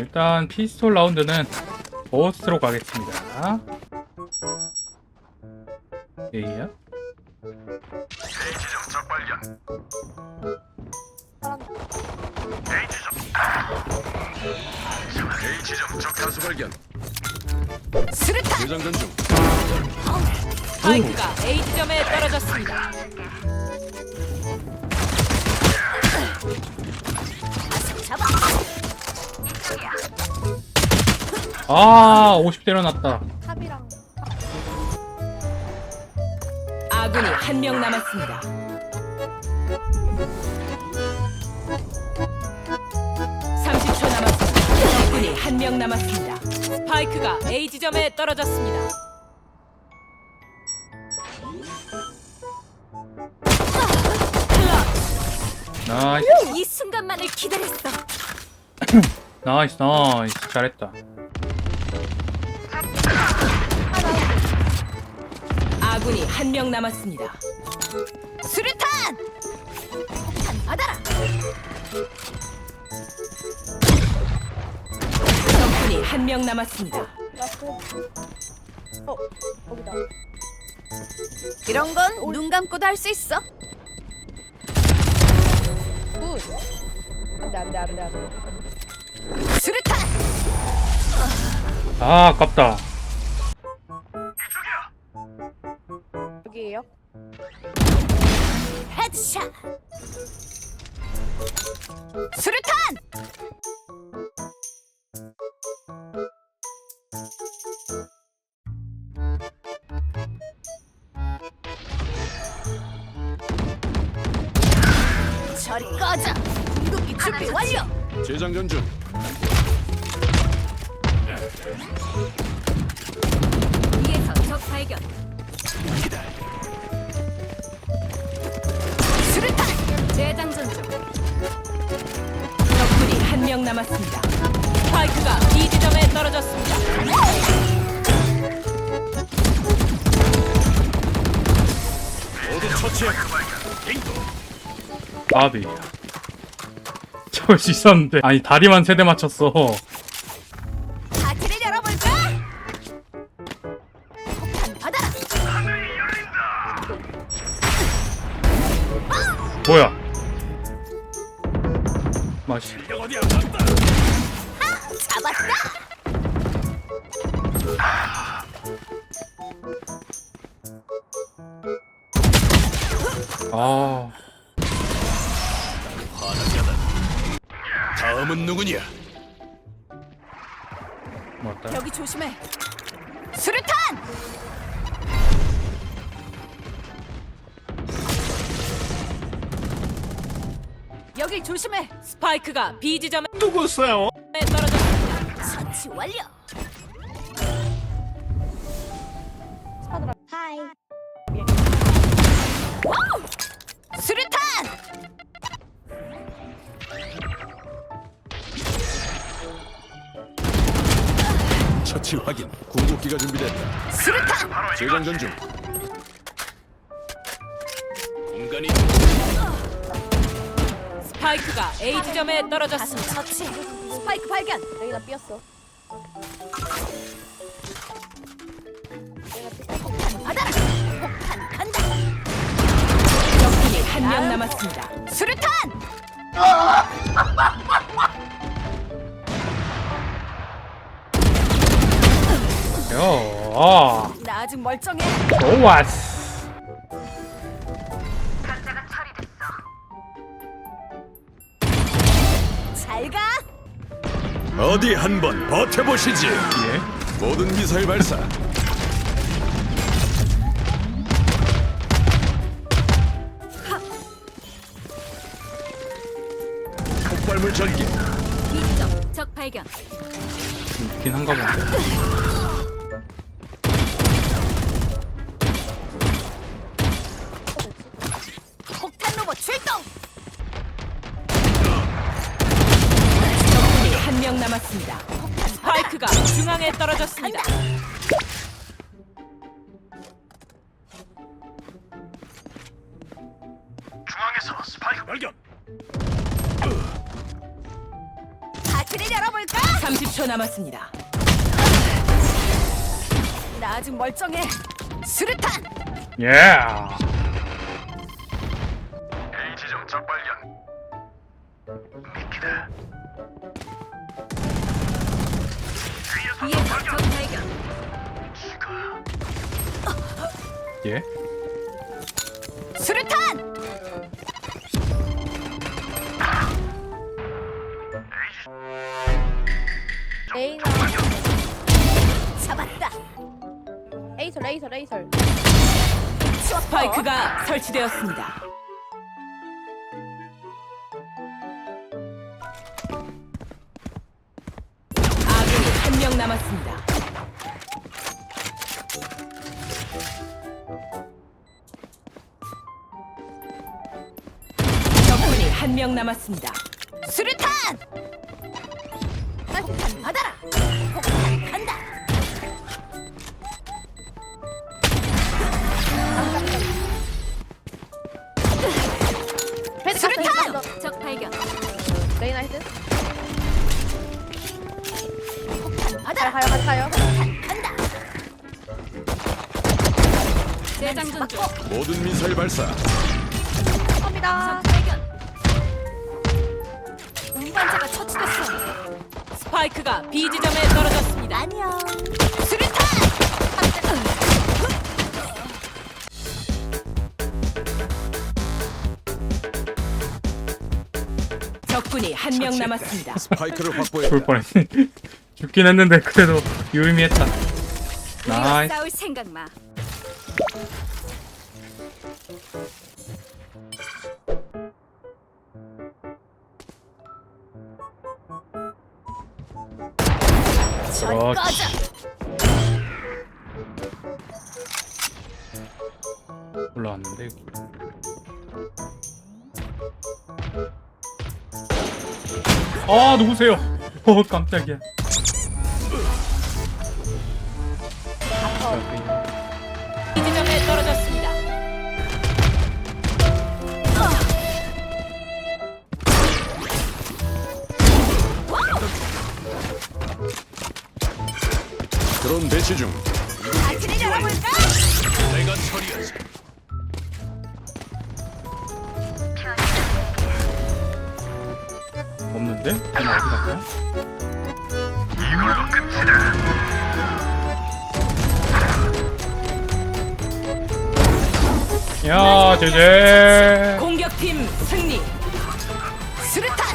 일단 피스톨 라운드는 보스로 가겠습니다. 예야? A지점 적 다수 발견. 수류탄! 대장전 중. 스파이크가 A 지점에 떨어졌습니다. 아, 50 때려놨다. 탑이랑 아군이 한 명 남았습니다. (30초) 남았습니다. 적군이 한 명 남았습니다. 스파이크가 A 지점에 떨어졌습니다. 나이스, 이 순간만을 기다렸어. 나이스, 나이스. 잘했다. 아군이 한 명 남았습니다. 수류탄! 폭탄 받아라! 적군이 한 명 남았습니다. 어 거기다 이런 건 눈 감고도 할 수 있어. 굿 안돼 안돼 안돼 안돼 수류탄! 아, 아깝다. 수류탄! 저리 꺼져! 궁극기 준비 완료! 재장전 중. 위에서 적 발견. 수류탄! 재장전 중. 명 남았습니다. 스파이크가 B 지점에 떨어졌습니다. 모두 처치해. 까비. 잡을 수 있었는데. 아니, 다리만 세 대 맞췄어. 맛이. 잡았다! 아. 다음은 누구냐? 맞다. 여기 조심해. 수류탄! 여길 조심해. 스파이크가 B 지점에 누구세요? 떨어졌습니다. 처치 완료. 스파드라 하이 수류탄! 처치 확인. 궁극기가 준비됐다. 수류탄! 재장전 중. 공간이 스파이크가 A 지점에 떨어졌습니다. 처치. 스파이크 발견. 여기다 삐었어 받아라. 폭탄 간다. 적군이 한 명 남았습니다. 수류탄! 요, 아, 나 아직 멀쩡해. 좋았어. 어디 한번 버텨보시지. 예. 모든 미사일 발사. 폭발물 전기. 지점 적 발견. 있긴 한가 본데. 명 남았습니다. 스파이크가 중앙에 떨어졌습니다. 중앙에서 스파이크 발견. 파티를 열어볼까? 30초 남았습니다. 나 아직 멀쩡해. 수류탄. 예. 예. 수류탄. 레이나 잡았다. 레이설 레이설 레이설. 스파이크가 설치되었습니다. 아군이 한 명 남았습니다. 명 남았습니다. 수류탄. 폭탄 받아라. 폭탄 간다. 헤드 헤드 갔어. 적 발견. 레이나 헤드. 폭탄 가요 받아라. 가요 같이 가요. 간다. 재장전 중. 모든 미사일 발사. 갑니다. 운반자가 처치됐어. 스파이크가 B 지점에 떨어졌습니다. 안녕. 수류탄. 적군이 한 명 남았습니다. 스파이크를 확보했다. 죽을 뻔했네. 죽긴 했는데 그래도 유의미했다. 나이스. 싸울 생각 마. 전 꺼져. 올라왔는데. 아 누구세요? 어 깜짝이야. B 배치 중. 파티를 열어볼까? 내가 처리하지. 없는데? 아니 어디 갔냐? 야 제제 공격팀 승리. 수류탄.